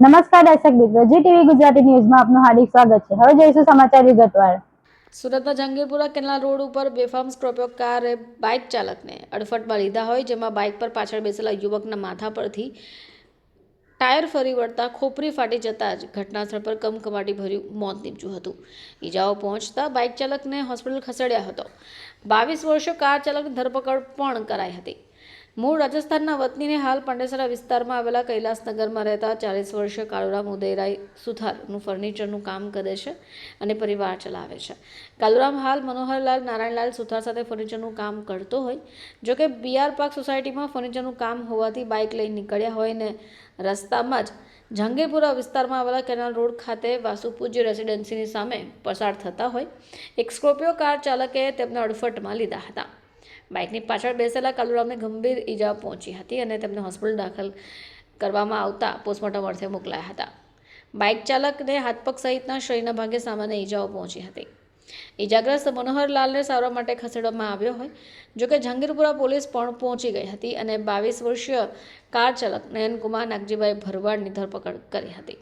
નમસ્કાર દર્શક મિત્રો, જી ટીવી ગુજરાતી ન્યૂઝમાં આપનું હાર્દિક સ્વાગત છે. હવે જોઈશું સમાચાર વિગતવાર. સુરતના જંગીરપુરા કેનાલ રોડ ઉપર બેફામ સ્કોર્પિયો કારે બાઇક ચાલકને અડફટમાં લીધા હોય, જેમાં બાઇક પર પાછળ બેસેલા યુવકના માથા પરથી ટાયર ફરી વળતા ખોપરી ફાટી જતાં જ ઘટનાસ્થળ પર કમકમાટી ભર્યું મોત નીપજ્યું હતું. ઈજાઓ પહોંચતા બાઇક ચાલકને હોસ્પિટલ ખસેડ્યા હતો. બાવીસ વર્ષીય કાર ચાલકની ધરપકડ પણ કરાઈ હતી. મૂળ રાજસ્થાનના વતનીને હાલ પાંડેસરા વિસ્તારમાં આવેલા કૈલાસનગરમાં રહેતા ચાલીસ વર્ષીય કાળુરામ ઉદયરાય સુથારનું ફર્નિચરનું કામ કરે છે અને પરિવાર ચલાવે છે. કાલુરામ હાલ મનોહરલાલ નારાયણલાલ સુથાર સાથે ફર્નિચરનું કામ કરતો હોય. જોકે બીઆર પાર્ક સોસાયટીમાં ફર્નિચરનું કામ હોવાથી બાઇક લઈ નીકળ્યા હોય ને રસ્તામાં જ જહાંગીરપુરા વિસ્તારમાં આવેલા કેનાલ રોડ ખાતે વાસુપૂજ્ય રેસિડેન્સીની સામે પસાર થતા હોય. એક સ્કોર્પિયો કાર ચાલકે તેમને અડફટમાં લીધા હતા. બાઇકની પાછળ બેસેલા કાલુરામને ગંભીર ઈજા પહોંચી હતી અને તેમને હોસ્પિટલ દાખલ કરવામાં આવતા પોસ્ટમોર્ટમ અર્થે મોકલાયા હતા. બાઇક ચાલકને હાથપગ સહિતના શરીરના ભાગે સામાન્ય ઈજાઓ પહોંચી હતી. ઈજાગ્રસ્ત મનોહરલાલને સારવાર માટે ખસેડવામાં આવ્યો હોય, જોકે જહાંગીરપુરા પોલીસ પણ પહોંચી ગઈ હતી અને બાવીસ વર્ષીય કાર ચાલક નયનકુમાર નાગજીભાઈ ભરવાડની ધરપકડ કરી હતી.